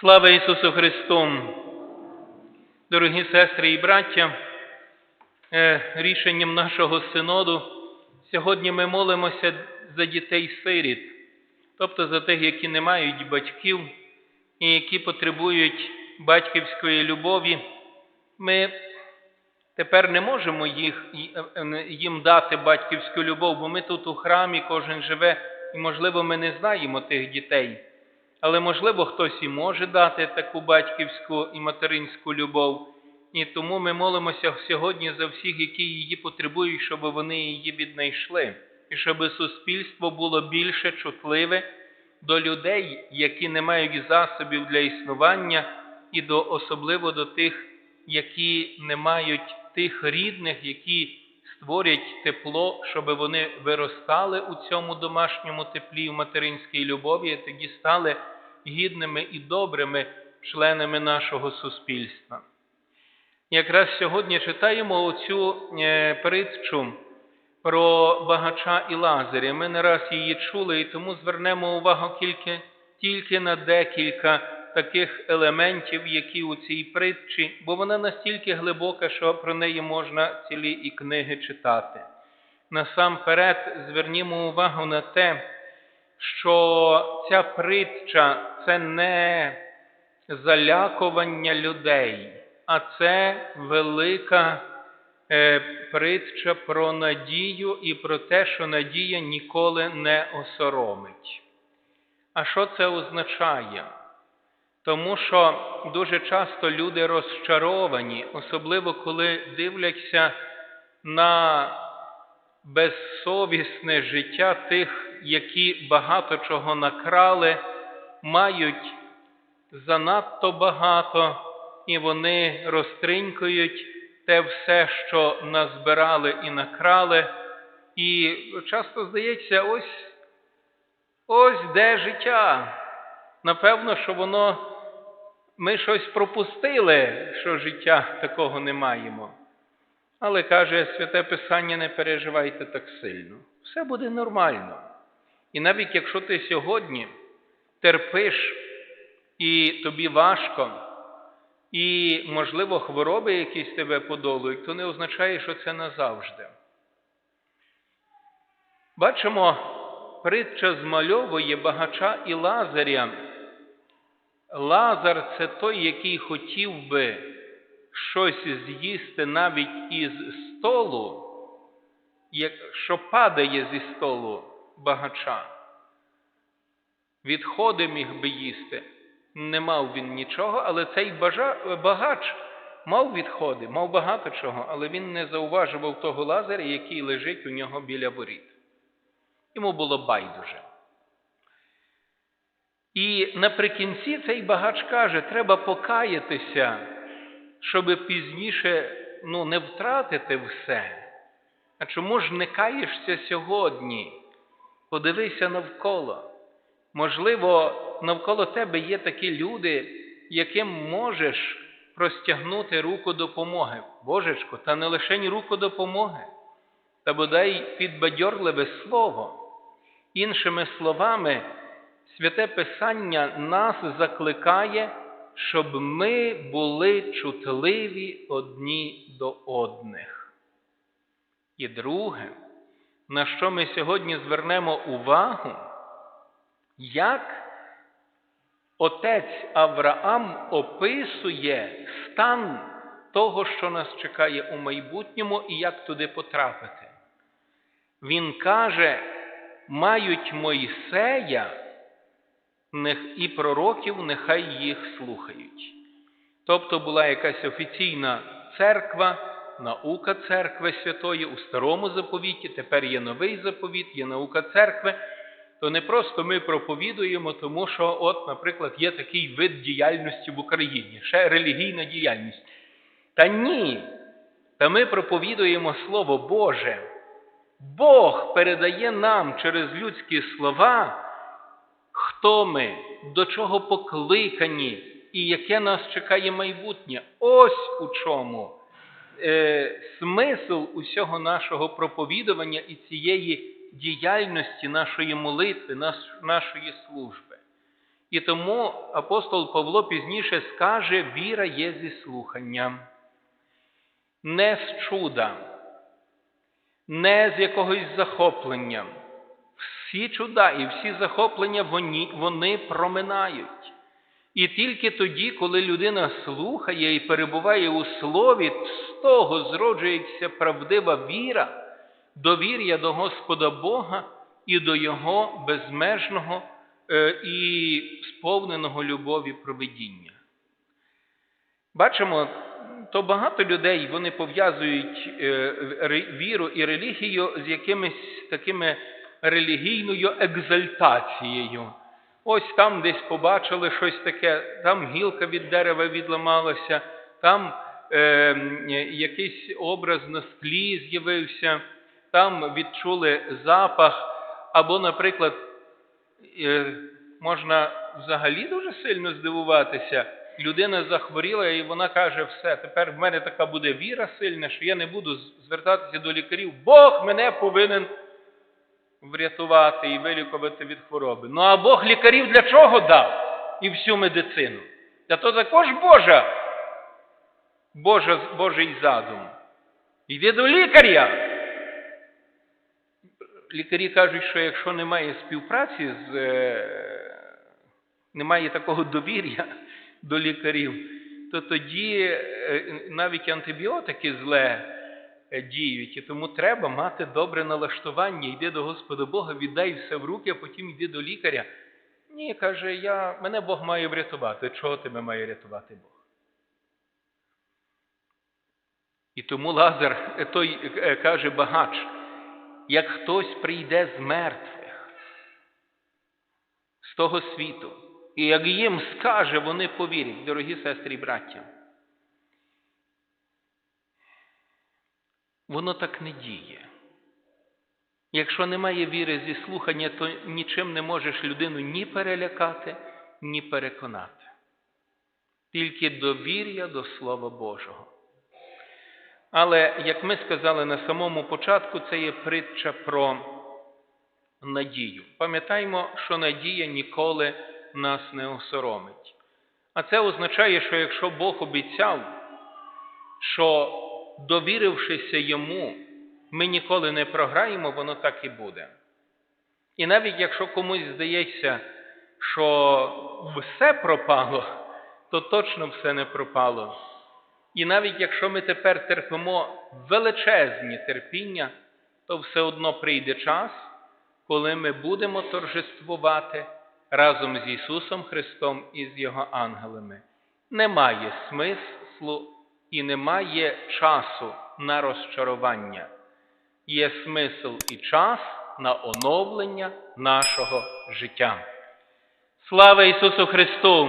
Слава Ісусу Христу! Дорогі сестри і браття, е, рішенням нашого синоду сьогодні ми молимося за дітей-сиріт, тобто за тих, які не мають батьків і які потребують батьківської любові. Ми тепер не можемо їх, е, їм дати батьківську любов, бо ми тут у храмі, кожен живе, і, можливо, ми не знаємо тих дітей. Але, можливо, хтось і може дати таку батьківську і материнську любов. І тому ми молимося сьогодні за всіх, які її потребують, щоб вони її віднайшли, і щоб суспільство було більше чутливе до людей, які не мають засобів для існування, і до, особливо до тих, які не мають тих рідних, які створять тепло, щоб вони виростали у цьому домашньому теплі, в материнській любові, і тоді стали гідними і добрими членами нашого суспільства. Якраз сьогодні читаємо оцю е, притчу про багача і Лазаря. Ми не раз її чули, і тому звернемо увагу тільки, тільки на декілька таких елементів, які у цій притчі, бо вона настільки глибока, що про неї можна цілі і книги читати. Насамперед звернімо увагу на те, що ця притча це не залякування людей, а це велика е, притча про надію і про те, що надія ніколи не осоромить. А що це означає? Тому що дуже часто люди розчаровані, особливо коли дивляться на безсовісне життя тих, які багато чого накрали, мають занадто багато, і вони розтринькують те все, що назбирали і накрали. І часто здається, ось ось де життя. Напевно, що воно ми щось пропустили, що життя такого не маємо. Але каже Святе Писання, не переживайте так сильно. Все буде нормально. І навіть якщо ти сьогодні терпиш і тобі важко, і, можливо, хвороби якісь тебе подолують, то не означає, що це назавжди. Бачимо, притча змальовує багача і Лазаря. Лазар це той, який хотів би щось з'їсти навіть із столу, що падає зі столу багача. Відходи міг би їсти. Не мав він нічого, але цей багач мав відходи, мав багато чого, але він не зауважував того лазаря, який лежить у нього біля воріт. Йому було байдуже. І наприкінці цей багач каже, треба покаятися, щоб пізніше ну, не втратити все. А чому ж не каєшся сьогодні? Подивися навколо. Можливо, навколо тебе є такі люди, яким можеш простягнути руку допомоги. Божечко, та не лише руку допомоги, та бодай підбадьорливе слово. Іншими словами, святе Писання нас закликає, щоб ми були чутливі одні до одних. І друге, на що ми сьогодні звернемо увагу, як отець Авраам описує стан того, що нас чекає у майбутньому, і як туди потрапити. Він каже, мають Мойсея і пророків, нехай їх слухають. Тобто була якась офіційна церква, наука церкви святої у старому заповіті, тепер є новий заповіт, є наука церкви. То не просто ми проповідуємо, тому що, от, наприклад, є такий вид діяльності в Україні, ще релігійна діяльність. Та ні. Та ми проповідуємо Слово Боже. Бог передає нам через людські слова, хто ми, до чого покликані і яке нас чекає майбутнє. Ось у чому е, смисл усього нашого проповідування і цієї діяльності нашої молитви, нашої служби. І тому апостол Павло пізніше скаже, віра є зі слуханням, не з чуда, не з якогось захоплення. Всі чуда і всі захоплення вони, вони проминають. І тільки тоді, коли людина слухає і перебуває у слові, з того зроджується правдива віра, довір'я до Господа Бога і до Його безмежного е, і сповненого любові проведіння. Бачимо, то багато людей вони пов'язують е, віру і релігію з якимись такими релігійною екзальтацією. Ось там десь побачили щось таке, там гілка від дерева відламалася, там е, якийсь образ на склі з'явився, там відчули запах, або, наприклад, е, можна взагалі дуже сильно здивуватися. Людина захворіла, і вона каже: все, тепер в мене така буде віра сильна, що я не буду звертатися до лікарів. Бог мене повинен врятувати і вилікувати від хвороби. Ну а Бог лікарів для чого дав? І всю медицину. Та то також Божа, Божа, Божий задум. Йди до лікаря. Лікарі кажуть, що якщо немає співпраці з е, немає такого довір'я до лікарів, то тоді е, навіть антибіотики зле діють. І тому треба мати добре налаштування. Йди до Господа Бога, віддай все в руки, а потім йди до лікаря. Ні, каже, я, мене Бог має врятувати. Чого тебе має рятувати Бог? І тому Лазар, е, той е, каже багач, як хтось прийде з мертвих, з того світу, і як їм скаже, вони повірять, дорогі сестри і браття. Воно так не діє. Якщо немає віри зі слухання, то нічим не можеш людину ні перелякати, ні переконати. Тільки довір'я до Слова Божого. Але, як ми сказали на самому початку, це є притча про надію. Пам'ятаємо, що надія ніколи нас не осоромить. А це означає, що якщо Бог обіцяв, що довірившися йому, ми ніколи не програємо, воно так і буде. І навіть якщо комусь здається, що все пропало, то точно все не пропало. І навіть якщо ми тепер терпимо величезні терпіння, то все одно прийде час, коли ми будемо торжествувати разом з Ісусом Христом і з Його ангелами. Немає смислу і немає часу на розчарування. Є смисл і час на оновлення нашого життя. Слава Ісусу Христу!